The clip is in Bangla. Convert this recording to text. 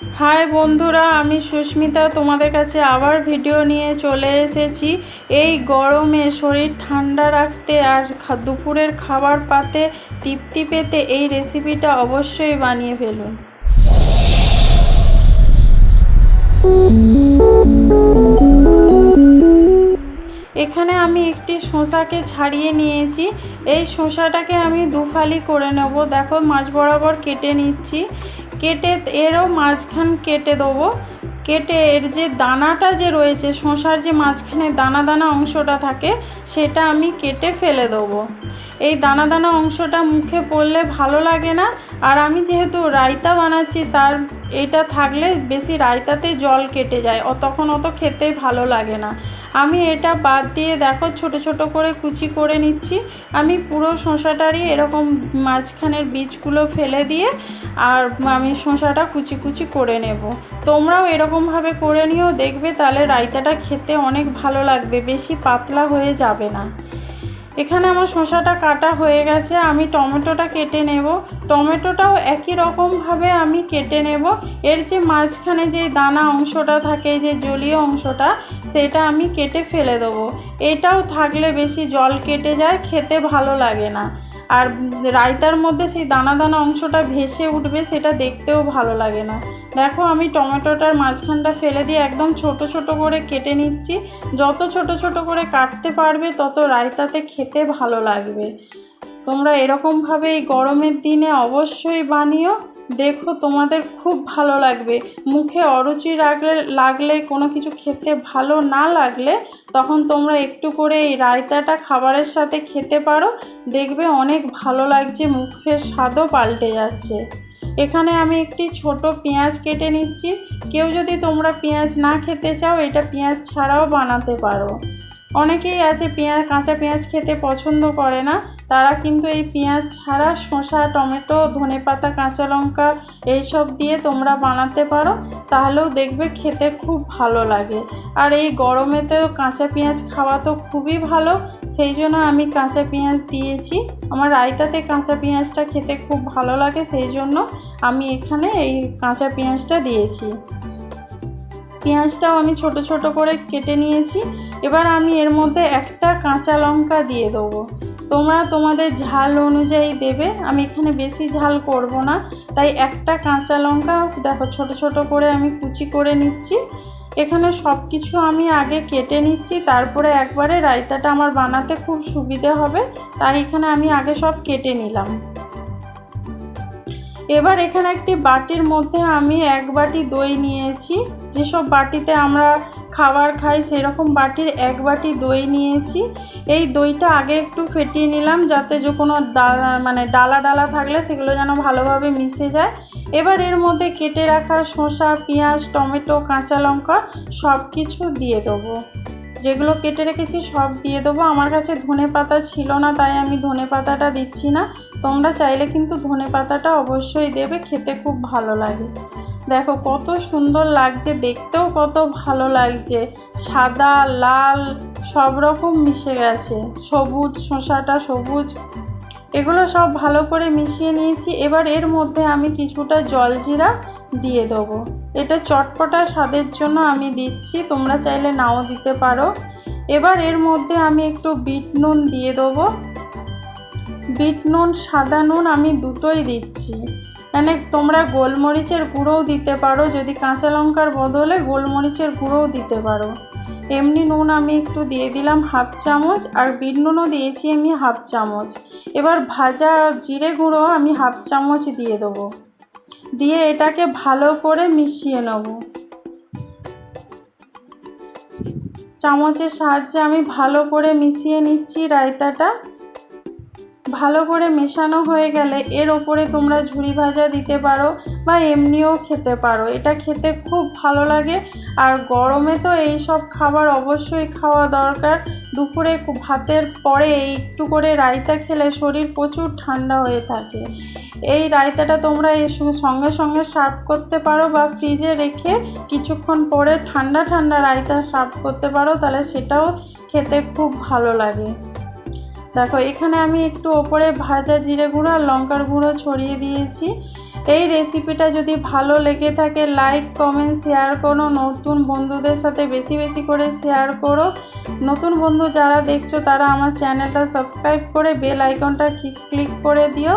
হাই বন্ধুরা, আমি সুস্মিতা। তোমাদের কাছে আবার ভিডিও নিয়ে চলে এসেছি। এই গরমে শরীর ঠান্ডা রাখতে আর দুপুরের খাবার পাতে তৃপ্তি পেতে এই রেসিপিটা অবশ্যই বানিয়ে ফেলুন। এখানে আমি একটি শসাকে ছাড়িয়ে নিয়েছি। এই শসাটাকে আমি দুফালি করে নেব। দেখো, মাছ বরাবর কেটে নিচ্ছি। কেটে এরও মাঝখান কেটে দেবো। কেটে এর যে দানাটা যে রয়েছে, শসার যে মাঝখানে দানা দানা অংশটা থাকে, সেটা আমি কেটে ফেলে দেবো। এই দানা দানা অংশটা মুখে পড়লে ভালো লাগে না। আর আমি যেহেতু রায়তা বানাচ্ছি, তার এটা থাকলে বেশি রায়তাতে জল কেটে যায় তখন অত খেতে ভালো লাগে না। আমি এটা বাদ দিয়ে দেখো ছোট ছোট করে কুচি করে নিচ্ছি। আমি পুরো শশাটারই এরকম মাঝখানের বীজগুলো ফেলে দিয়ে আর আমি শশাটা কুচি কুচি করে নেব। তোমরাও এরকমভাবে করে নিও, দেখবে তাহলে রায়তাটা খেতে অনেক ভালো লাগবে, বেশি পাতলা হয়ে যাবে না। এখানে আমার শশাটা কাটা হয়ে গেছে, আমি টমেটোটা কেটে নেব। টমেটোটাও একই রকমভাবে আমি কেটে নেব। এর যে মাঝখানে যে দানা অংশটা থাকে, যে জলীয় অংশটা, সেটা আমি কেটে ফেলে দেবো। এটাও থাকলে বেশি জল কেটে যায়, খেতে ভালো লাগে না। আর রায়তার মধ্যে সেই দানা দানা অংশটা ভেসে উঠবে, সেটা দেখতেও ভালো লাগে না। দেখো আমি টমেটোটার মাঝখানটা ফেলে দিয়ে একদম ছোট ছোট করে কেটে নিচ্ছি। যত ছোট ছোট করে কাটতে পারবে, তত রায়তাতে খেতে ভালো লাগবে। তোমরা এরকমভাবে এই গরমের দিনে অবশ্যই বানিও। দেখো, তোমাদের খুব ভালো লাগবে। মুখে অরুচি লাগলে লাগলে, কোনো কিছু খেতে ভালো না লাগলে, তখন তোমরা একটু করে এই রায়তাটা খাবারের সাথে খেতে পারো। দেখবে অনেক ভালো লাগছে, মুখের স্বাদও পাল্টে যাচ্ছে। এখানে আমি একটি ছোট পেঁয়াজ কেটে নিচ্ছি। কেউ যদি তোমরা পেঁয়াজ না খেতে চাও, এটা পেঁয়াজ ছাড়াও বানাতে পারো। অনেকেই আছে পেঁয়াজ, কাঁচা পেঁয়াজ খেতে পছন্দ করে না। তারা কিন্তু এই পেঁয়াজ ছাড়া শসা, টমেটো, ধনেপাতা, কাঁচা লঙ্কা এইসব দিয়ে তোমরা বানাতে পারো। তাহলেও দেখবে খেতে খুব ভালো লাগে। আর এই গরমেতেও কাঁচা পেঁয়াজ খাওয়া তো খুবই ভালো। সেই জন্য আমি কাঁচা পেঁয়াজ দিয়েছি। আমার রায়তাতে কাঁচা পেঁয়াজটা খেতে খুব ভালো লাগে। সেই জন্য আমি এখানে এই কাঁচা পেঁয়াজটা দিয়েছি। পেঁয়াজটাও আমি ছোট ছোট করে কেটে নিয়েছি। এবার আমি এর মধ্যে একটা কাঁচা লঙ্কা দিয়ে দেবো। তোমরা তোমাদের ঝাল অনুযায়ী দেবে। আমি এখানে বেশি ঝাল করব না। তাই একটা কাঁচা লঙ্কা, দেখো ছোট ছোট করে আমি কুচি করে নিচ্ছি। এখানে সব কিছু আমি আগে কেটে নিচ্ছি। তারপরে একবারে রায়তাটা আমার বানাতে খুব সুবিধে হবে। তাই এখানে আমি আগে সব কেটে নিলাম। এবার এখানে একটি বাটির মধ্যে আমি এক বাটি দই নিয়েছি। যেসব বাটিতে আমরা খাবার খাই সেরকম বাটির এক বাটি দই নিয়েছি। এই দইটা আগে একটু ফেটিয়ে নিলাম যাতে যে কোনো ডালা মানে ডালা ডালা থাকলে সেগুলো যেন ভালোভাবে মিশে যায়। এবার এর মধ্যে কেটে রাখা শসা, পেঁয়াজ, টমেটো, কাঁচা লঙ্কা সব কিছু দিয়ে দেবো। যেগুলো কেটে রেখেছি সব দিয়ে দেবো। আমার কাছে ধনে পাতা ছিল না, তাই আমি ধনে পাতাটা দিচ্ছি না। তোমরা চাইলে কিন্তু ধনে পাতাটা অবশ্যই দেবে, খেতে খুব ভালো লাগে। দেখো কত সুন্দর লাগছে, দেখতেও কত ভালো লাগছে। সাদা, লাল, সব রকম মিশে গেছে। সবুজ শশাটা সবুজ। এগুলো সব ভালো করে মিশিয়ে নিয়েছি। এবার এর মধ্যে আমি কিছুটা জলজিরা দিয়ে দেবো। এটা চটপটা স্বাদের জন্য আমি দিচ্ছি, তোমরা চাইলে নাও দিতে পারো। এবার এর মধ্যে আমি একটু বিট নুন দিয়ে দেবো। বিট নুন, সাদা নুন আমি দুটোই দিচ্ছি। মানে তোমরা গোলমরিচের গুঁড়োও দিতে পারো, যদি কাঁচা লঙ্কার বদলে গোলমরিচের গুঁড়োও দিতে পারো। এমনি নুন আমি একটু দিয়ে দিলাম হাফ চামচ আর বিট নুনও দিয়েছি আমি হাফ চামচ। এবার ভাজা জিরে গুঁড়ো আমি হাফ চামচ দিয়ে দেবো। দিয়ে এটাকে ভালো করে মিশিয়ে নেব। চামচের সাহায্যে আমি ভালো করে মিশিয়ে নিচ্ছি রায়তাটা। ভালো করে মেশানো হয়ে গেলে এর ওপরে তোমরা ঝুরি ভাজা দিতে পারো বা এমনিও খেতে পারো। এটা খেতে খুব ভালো লাগে আর গরমে তো এই সব খাবার অবশ্যই খাওয়া দরকার। দুপুরে ভাতের পরে একটু করে রায়তা খেলে শরীর প্রচুর ঠান্ডা হয়ে থাকে। এই রায়তাটা তোমরা এর সঙ্গে সঙ্গে সার্ভ করতে পারো বা ফ্রিজে রেখে কিছুক্ষণ পরে ঠান্ডা ঠান্ডা রায়তা সার্ভ করতে পারো, তাহলে সেটাও খেতে খুব ভালো লাগে। দেখো, এখানে আমি একটু ওপরে ভাজা জিরে গুঁড়ো আর লঙ্কার গুঁড়ো ছড়িয়ে দিয়েছি। এই রেসিপিটা যদি ভালো লেগে থাকে লাইক কমেন্ট শেয়ার করো। নতুন বন্ধুদের সাথে বেশি বেশি করে শেয়ার করো। নতুন বন্ধু যারা দেখছ, তারা আমার চ্যানেলটা সাবস্ক্রাইব করে বেল আইকনটা ক্লিক করে দিও।